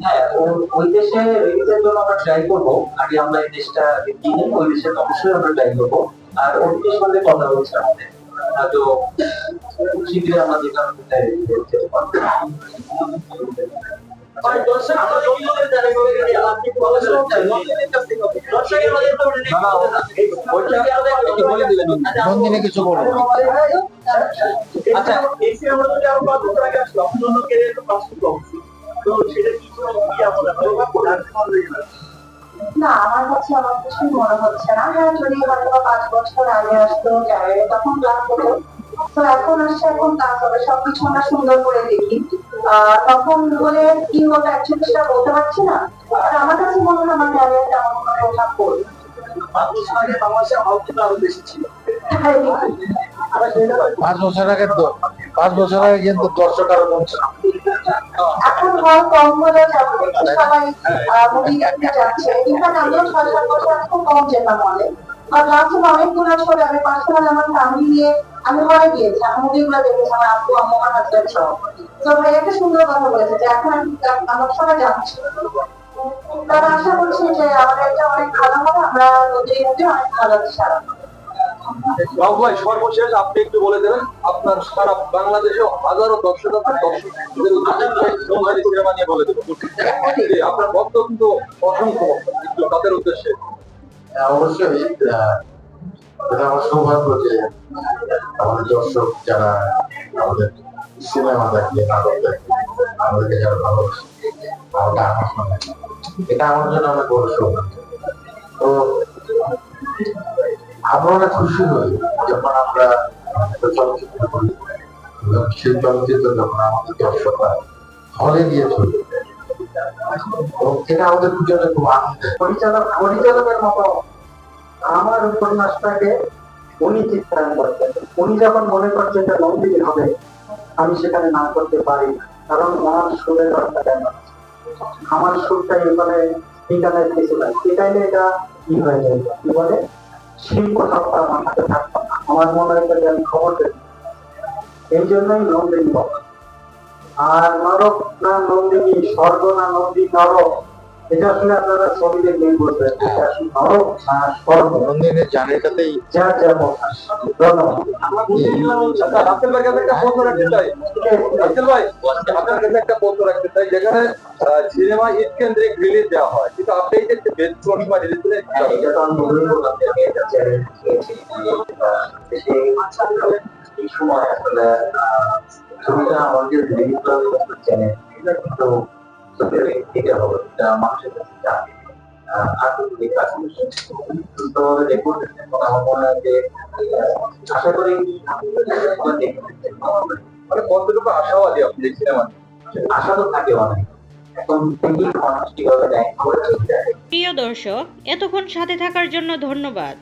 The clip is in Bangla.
হ্যাঁ জন্য আমরা এই দেশটা ওই দেশে অবশ্যই আমরা ট্রাই করব আর ওই কথা হচ্ছে আমাদের হয়তো শীঘ্রই আমরা যেটা পারব নন্দিনী কিছু বলো না, আমার কাছে আমার কিছুই মনে হচ্ছে না। হ্যাঁ যদি হয়তো পাঁচ বছর আগে আসতো তখন ক্লাস হতো তো এখন আসছে, এখন ক্লাস হবে সবকিছু আমরা সুন্দর করে দেখি। তখন বলে কি হতো অ্যাকচুয়ালি সেটা বলতে পারছি না আর আমার কাছে মনে হয় আমার ক্যারিয়ারটা আমার কোনো প্রভাব পড়বে পাঁচ বছর আগে পাঁচ বছর আগে তো পাঁচ বছর আগে কিন্তু দর্শক আরও কমছে। এখন কম হলেও সবাই মুভি দেখতে যাচ্ছে। এখানে আমিও ছয় সাত বছর খুব কম যেতাম হলে আর লাস্ট অনেকগুলো ছবি আমি পার্সোনাল আমার ফ্যামিলি নিয়ে আমি আমি মুভিগুলো দেখেছি আমার আব্বু আম্মু আমার সহ তো ভাই একটা সুন্দর কথা বলেছে যে এখন আমি আমার সবাই যাচ্ছি তারা আশা করছি যে আমাদের এটা অনেক ভালো হবে আমরা নদীর মধ্যে অনেক ভালো ভাই সর্বশেষ আপনি একটু বলে দেবেন আপনার সারা বাংলাদেশে হাজারো দর্শক আছে দর্শকদের উদ্দেশ্যে সিনেমা নিয়ে বলে দেবেন আপনার বক্তব্য কিন্তু অসংখ্য একটু তাদের উদ্দেশ্যে। হ্যাঁ, অবশ্যই আহ, এটা আমার সৌভাগ্য যে আমাদের দর্শক যারা আমাদের সিনেমা দেখে নাটক দেখে আমাদেরকে যারা ভালোবাসে এটা আমার জন্য অনেক বড় সৌভাগ্য। তো আমরা অনেক খুশি হই যখন আমরা চলচ্চিত্র করি। সেই চলচ্চিত্র যখন আমাদের দর্শকরা হলে গিয়ে চলে এটা আমাদের খুব আনন্দের। পরিচালক পরিচালকের মতো আমার উপন্যাসটাকে উনি চিত্রায়ন করতেন উনি যখন মনে করছেন যে নন্দিনী হবে, আমি সেখানে না করতে পারি কারণ আমার সুরের কেন? আমার সুরটা এখানে ঠিকানায় কিছু নাই। এটাইলে এটা কি হয়ে যায়? কি বলে? শিল্প সত্তা আমার হাতে থাকতো না। আমার মনে হয় যে আমি খবর দেব। এই জন্যই নন্দিনী আর নরক না নন্দিনী, স্বর্গ না নন্দী নরক এটা আসলে আপনারা ছবি দেখলেই বুঝবেন এটা আসলে নরক না স্বর্গ নন্দিনীর জানেটাতেই যার যেমন ধন্যবাদ। আচ্ছা, রাসেল ভাইয়ের কাছে একটা প্রশ্ন রাখতে চাই। রাসেল ভাই আপনার কাছে একটা প্রশ্ন রাখতে চাই যেখানে সিনেমা ঈদ কেন্দ্রিক রিলিজ দেওয়া হয়। কিন্তু আপনি এই যে বেস্ট সিনেমা রিলিজ দিলে হ্যাঁ, এটা তো আমি বলবই বললাম আমি একটা চ্যালেঞ্জ এই সময় আসলে ছবিটা আমাকে রিলিজ করার একটা চ্যালেঞ্জ এটা কিন্তু ছবিটা দিতে হবে মানুষের কাছে। যাবে আর তো কাজগুলো সুস্থভাবে রেকর্ড আমার মনে হয় যে আশা করি মানে কতটুকু আশাবাদী আপনি সিনেমা আশা তো থাকে অনেক। প্রিয় দর্শক এতক্ষণ সাথে থাকার জন্য ধন্যবাদ।